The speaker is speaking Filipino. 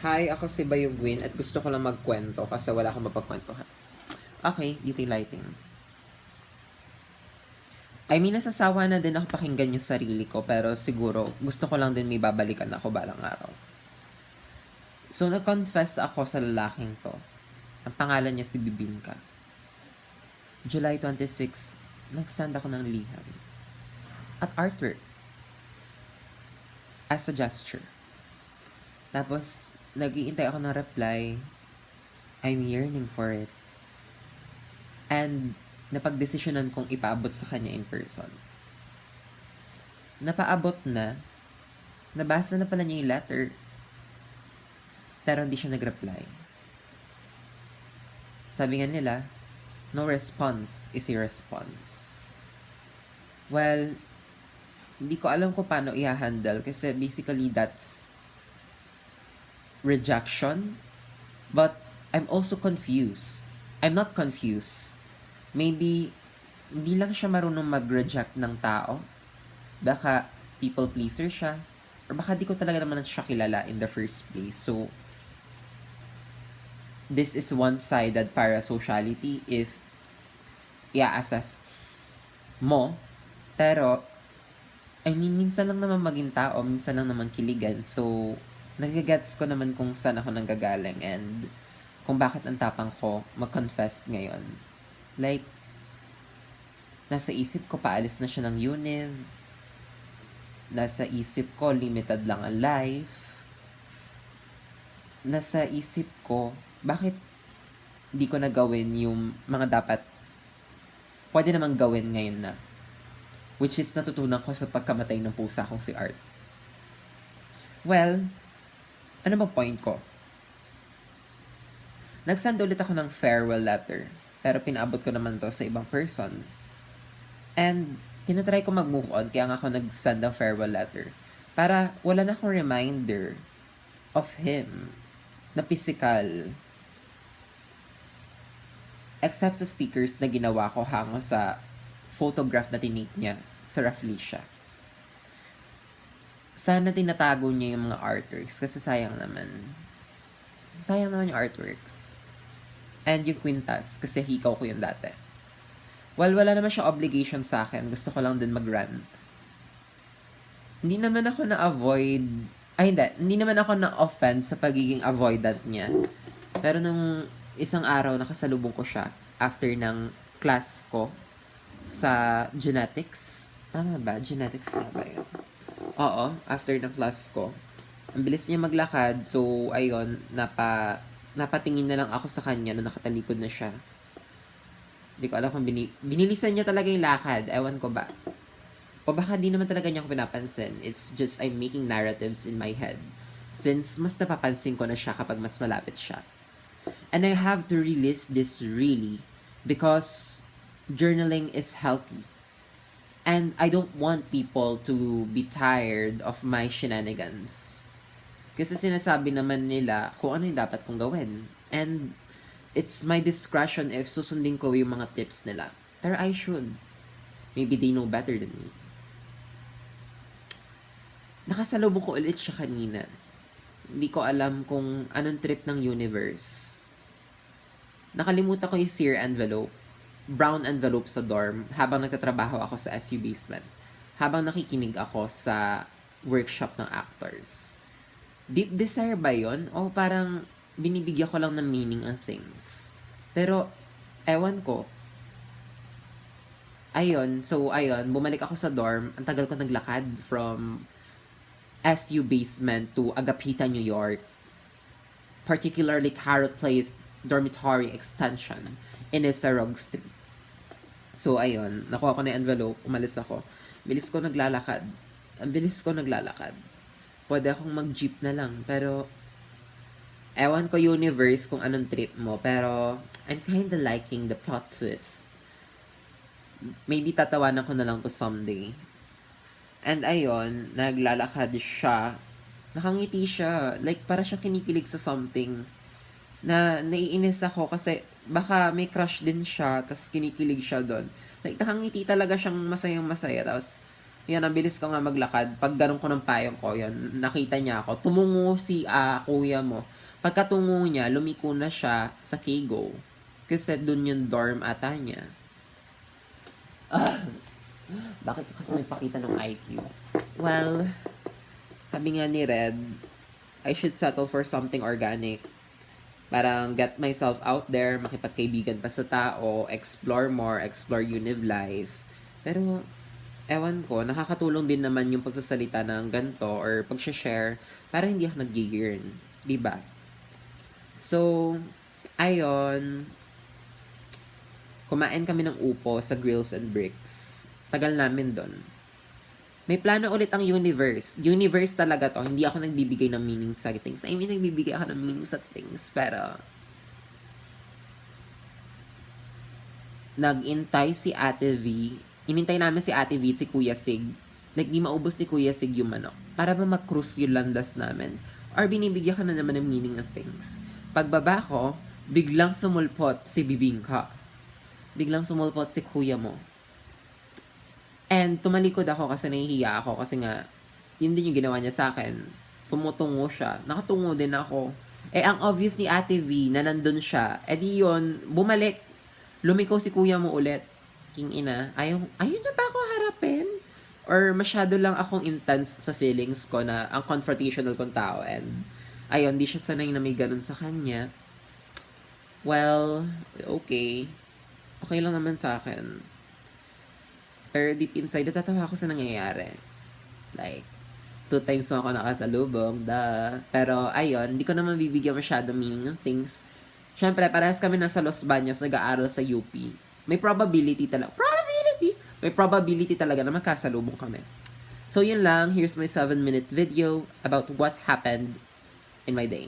Hi, ako si Bayo Gwyn at gusto ko lang magkwento kasi wala akong mapagkwentuhan. Okay, dito lighting. I mean, nasasawa na din ako pakinggan yung sarili ko pero siguro gusto ko lang din may babalikan ako balang araw. So, nag-confess ako sa lalaking to. Ang pangalan niya si Bibingka. July 26, nag-send ako ng liham. At artwork. As a gesture. Tapos, nagiintay ako ng reply. I'm yearning for it. And, napagdesisyonan kong ipaabot sa kanya in person. Napaabot na. Nabasa na pala niya yung letter. Pero hindi siya nag-reply. Sabi nga nila, no response is a response. Well, hindi ko alam kung paano i-handle kasi basically that's rejection. But I'm also confused. I'm not confused. Maybe hindi lang siya marunong mag-reject ng tao. Baka people pleaser siya. Or baka di ko talaga naman siya kilala in the first place. So, this is one-sided parasociality if i-assess mo. Pero, I mean, minsan lang naman maging tao, minsan lang naman kiligan. So, nagagets ko naman kung saan ako nanggagaling and kung bakit ang tapang ko mag-confess ngayon. Like, nasa isip ko paalis na siya ng UNIV. Nasa isip ko limited lang ang life. Nasa isip ko bakit di ko nagawin yung mga dapat pwede namang gawin ngayon na. Which is natutunan ko sa pagkamatay ng pusa kong si Art. Well, ano ba point ko? Nagsend ulit ako ng farewell letter. Pero pinaabot ko naman to sa ibang person. And, tinatry ko mag-move on, kaya nga ako nag-send ng farewell letter. Para wala na akong reminder of him na physical. Except sa stickers na ginawa ko hango sa photograph na tinake niya sa Rafflesia. Sana tinatago niya yung mga artworks kasi sayang naman. Sayang naman yung artworks. And yung quintas kasi hikaw ko yun dati. Well, wala naman siya obligation sa akin. Gusto ko lang din mag-rant. Hindi naman ako na-avoid ay hindi, hindi naman ako na-offend sa pagiging avoidant niya. Pero nung isang araw nakasalubong ko siya after ng class ko sa genetics. Tama ba? Genetics nga ba yun? Oo, after ng class ko. Ang bilis niya maglakad, so ayun, napa, napatingin na lang ako sa kanya na nakatalikod na siya. Hindi ko alam kung bini, binilisan niya talaga yung lakad. Ewan ko ba. O baka di naman talaga niya ako pinapansin. It's just I'm making narratives in my head. Since mas napapansin ko na siya kapag mas malapit siya. And I have to release this really because journaling is healthy. And I don't want people to be tired of my shenanigans. Kasi sinasabi naman nila kung ano yung dapat kong gawin. And it's my discretion if susundin ko yung mga tips nila. Pero I should. Maybe they know better than me. Nakasalubong ko ulit siya kanina. Hindi ko alam kung anong trip ng universe. Nakalimutan ko yung sear envelope. Brown envelope sa dorm habang nagtatrabaho ako sa SU basement. Habang nakikinig ako sa workshop ng actors. Deep desire ba yon O parang binibigyan ko lang ng meaning ang things. Pero, ewan ko. Ayun, so ayun, bumalik ako sa dorm. Ang tagal ko naglakad from SU basement to Agapita, New York. Particularly Carrot Place Dormitory Extension in Esarog Street. So, ayun, nakuha ko na yung envelope, umalis ako. Bilis ko naglalakad. Ang bilis ko naglalakad. Pwede akong mag-jeep na lang, pero ewan ko universe kung anong trip mo, pero I'm kinda liking the plot twist. Maybe tatawanan ko na lang to someday. And ayun, naglalakad siya. Nakangiti siya. Like, para siya kinikilig sa something na naiinis ako kasi baka may crush din siya tapos kinikilig siya doon. Like, nakangiti talaga siyang masayang masaya. Tapos, Yan, ang bilis ko nga maglakad. Pag ganun ko ng payong ko, yun, nakita niya ako. Tumungo si ah, kuya mo. Pagkatungo niya, lumiko na siya sa Kigo. Kasi dun yung dorm ata niya. Bakit kasi nagpakita ng IQ? Well, sabi nga ni Red, I should settle for something organic. Parang get myself out there, makipagkaibigan pa sa tao, explore more, explore Univ life. Pero, ewan ko, nakakatulong din naman yung pagsasalita ng ganito or pag-share para hindi ako nag-yearn. Diba? So, ayon, kumain kami ng upo sa Grills and Bricks. Tagal namin doon. May plano ulit ang universe. Universe talaga to. Hindi ako nagbibigay ng meaning sa things. I mean, nagbibigay ako ng meaning sa things. Pero, nag-intay si Ate V. Inintay namin si Ate V at si Kuya Sig. Like, di maubos ni Kuya Sig yung manok. Para ba mag-cruise yung landas namin. Or binibigyan ka na naman ng meaning of things. Pagbaba ko, biglang sumulpot si Bibingka. Biglang sumulpot si Kuya mo. And tumalikod ako kasi nahihiya ako kasi nga, yun din yung ginawa niya sa akin. Tumutungo siya. Nakatungo din ako. Eh, ang obvious ni Ate V na nandun siya, eh di yun, bumalik. Lumiko si kuya mo ulit. King ina, ayaw, ayaw niya ba ako harapin? Or masyado lang akong intense sa feelings ko na ang confrontational kong tao and ayun, di siya sanay na may ganun sa kanya. Well, okay. Okay lang naman sa akin. Pero deep inside, natatawa ako sa nangyayari. Like, two times mo ako nakasalubong, da. Pero, ayun, di ko naman bibigyan masyado meaning ng things. Siyempre, parehas kami nasa Los Baños, nag-aaral sa UP. May probability talaga. Probability! May probability talaga na magkasalubong kami. So, yun lang. Here's my 7-minute video about what happened in my day.